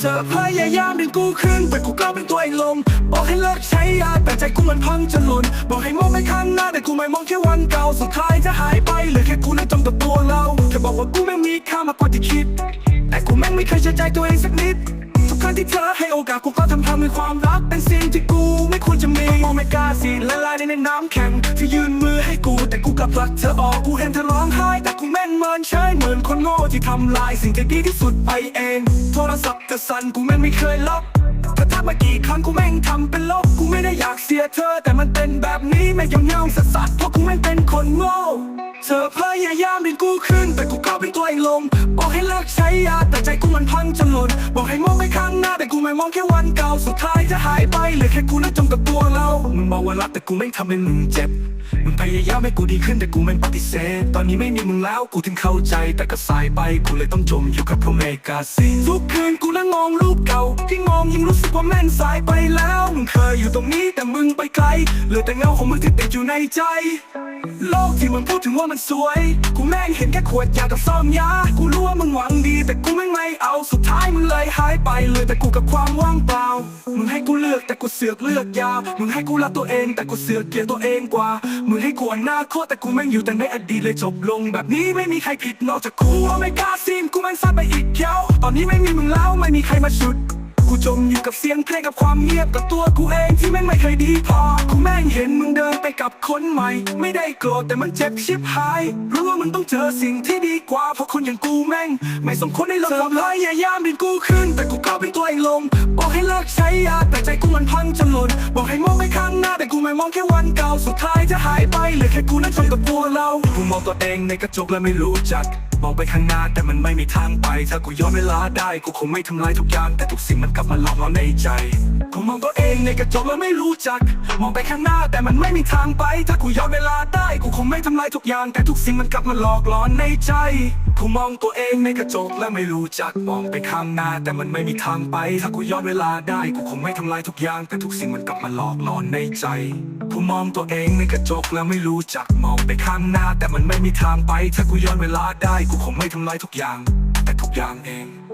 เธอพยายามดึงกูขึ้นแต่กูกลับเป็นตัวเองลง บอกให้เลิกใช้ยาแต่ใจกูมันพังจนหลุนบอกให้มองไปข้างหน้าแต่กูไม่มองแค่วันเก่าสุดท้ายจะหายไปเหลือแค่กูและจมกับตัวเราเธอบอกว่ากูไม่มีค่ามากกว่าที่คิด แต่กูแม่งไม่เคยเชื่อใจตัวเองสักนิด ทุกครั้งที่เธอให้โอกาสกูก็ทำทำให้ความรักเป็นสิ่งที่กูไสิละลายในน้ำแข็งที่ยื่นมือให้กูแต่กูกลับผลักเธอออกกูเห็นเธอร้องไห้แต่กูแม่งเมินเฉยเหมือนคนโง่ที่ทำลายสิ่งที่ดีที่สุดไปเอง โทรศัพท์เธอสั่นกูแม่งไม่เคยล็อกเธอทักมากี่ครั้งกูแม่งทำเป็นลบกูไม่ได้อยากเสียเธอ แต่มันเป็นแบบนี้แม่ยังเงาสัสสัสเพราะกูแม่งเป็นคนโง่เธอพยายามดึงกูขึ้นแต่กูกลับเป็นตัวเองลงบอกให้เลิกใช้ยาแต่ใจกูมันพังจนหล่นบอกให้ม ข้างหน้าแต่กูไม่มองแค่วันเก่าสุดท้ายจะหายไปเหลือแค่กูและจมกับตัวเรามึงบอกว่ารักแต่กูไม่ทำให้มึงเจ็บมึงพยายามให้กูดีขึ้นแต่กูไม่ปฏิเสธ ตอนนี้ไม่มีมึงแล้วกูถึงเข้าใจแต่ก็สายไปกูเลยต้องจมอยู่กับพวกเมกาซีทุกคืนกูนั่งมองรูปเก่าที่มองยิ่งรู้สึกว่าแม่นสายไปแล้วมึงเคยอยู่ตรงนี้แต่มึงไปไกลเหลือแต่เงาของมึงที่ติดอยู่ในใจ โลกที่มึงพูดถึงว่ามันสวย กูแม่งเห็นแค่ขวดยากับซ่อมยา หายไปเลยแต่กูกับความว่างเปล่า มึงให้กูเลือกแต่กูเสือกเลือกยามึงให้กูรักตัวเองแต่กูเสือกเกลียดตัวเองกว่า มึงให้กูอนาคตแต่กูแม่งอยู่แต่ในอดีตเลยจบลง แบบนี้ไม่มีใครผิดนอกจากกูว่าไม่กล้าซีนกูแม่งซัดไปอีกยาว ตอนนี้ไม่มีมึงแล้วไม่มีใครมาชุดกูจมอยู่กับเสียงเพลงกับความเงียบกับตัวกูเองที่แม่งไม่เคยดีพอ กูแม่งเห็นมึง กับคนใหม่ ไม่ได้โกรธแต่มันเจ็บชิบหาย รู้ว่ามึงต้องเจอสิ่งที่ดีกว่าเพราะคนอย่างกูแม่ง ไม่สมควรได้รับความพยายามดึงกูขึ้น แต่กูกลับเป็นตัวเองลง บอกให้เลิกใช้ยาแต่ใจกูมันพังจนหล่นบอกให้มองไปข้างหน้าแต่กูไม่มองแค่วันเก่าสุดท้ายจะหายไปเหลือแค่กูนั้นจนกับตัวเรากูมองตัวเองในกระจกแล้วไม่รู้จักมองไปข้างหน้าแต่มันไม่มีทางไป ถ้ากูย้อนเวลาได้กูคงไม่ทำลายทุกอย่างแต่ทุกสิ่งมันกลับมาหลอกเราในใจกูมองตัวเอง งในกระจกแล้วไม่รู้จัก มองไปข้างหน้าแต่มันไม่มีทางไป ถ้ากูย้อนเวลาได้กูคงไม่ทำลายทุกอย่าง แต่ทุกสิ่งมันกลับมาหลอกหลอนในใจ กูมองตัวเองในกระจกแล้วไม่รู้จัก มองไปข้างหน้าแต่มันไม่มีทางไป ถ้ากูย้อนเวลาได้กูคงไม่ทำลายทุกอย่าง แต่ทุกสิ่งมันกลับมาหลอกหลอนในใจ กูมองตัวเองในกระจกแล้วไม่รู้จัก มองไปข้างหน้าแต่มันไม่มีทางไป ถ้ากูย้อนเวลาได้กูคงไม่ทำลายทุกอย่าง แต่ทุกอย่างเอง